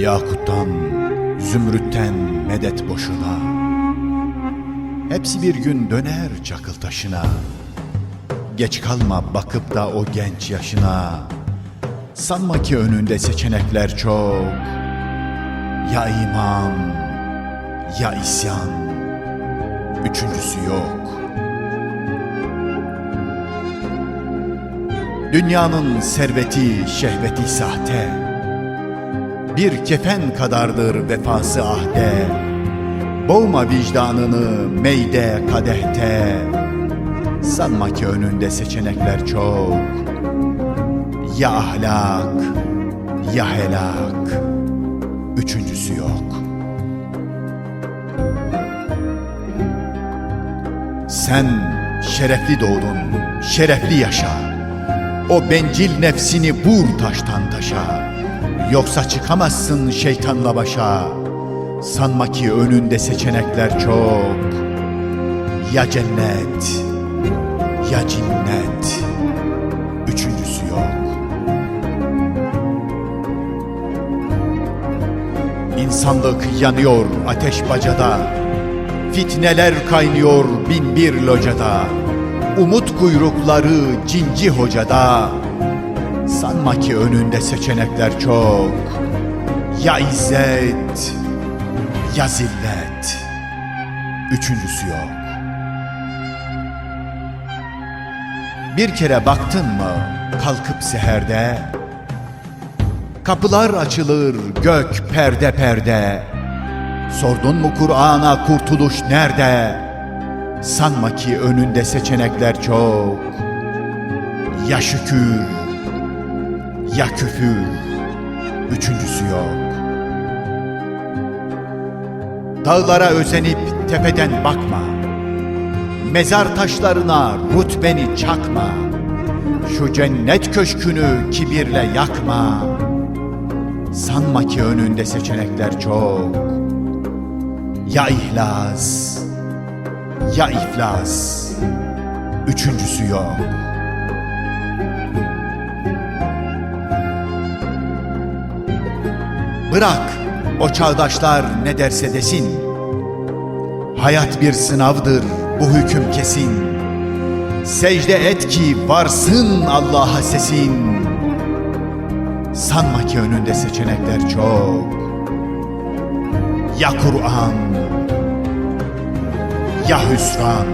Yakuttan, zümrütten medet boşuna. Hepsi bir gün döner çakıl taşına. Geç kalma bakıp da o genç yaşına. Sanma ki önünde seçenekler çok. Ya iman ya isyan. Üçüncüsü yok. Dünyanın serveti, şehveti sahte Bir kefen kadardır vefası ahde. Boğma vicdanını meyde kadehte. Sanma ki önünde seçenekler çok. Ya ahlak ya helak. Üçüncüsü yok. Sen şerefli doğdun, şerefli yaşa. O bencil nefsini vur taştan taşa Yoksa çıkamazsın şeytanla başa. Sanma ki önünde seçenekler çok. Ya cennet ya cinnet. Üçüncüsü yok. İnsanlık yanıyor ateş bacada. Fitneler kaynıyor bin bir locada. Umut kuyrukları cinci hocada Sanma ki önünde seçenekler çok. Ya izzet ya zillet. Üçüncüsü yok. Bir kere baktın mı kalkıp seherde? Kapılar açılır gök perde perde. Sordun mu Kur'an'a kurtuluş nerede? Sanma ki önünde seçenekler çok. Ya şükür ya küfür Üçüncüsü yok. Dağlara özenip tepeden bakma. Mezar taşlarına rütbeni çakma. Şu cennet köşkünü kibirle yakma. Sanma ki önünde seçenekler çok. Ya ihlas? Ya iflas? Üçüncüsü yok Bırak o çağdaşlar ne derse desin. Hayat bir sınavdır bu hüküm kesin. Secde et ki varsın Allah'a sesin. Sanma ki önünde seçenekler çok. Ya Kur'an Ya hüsran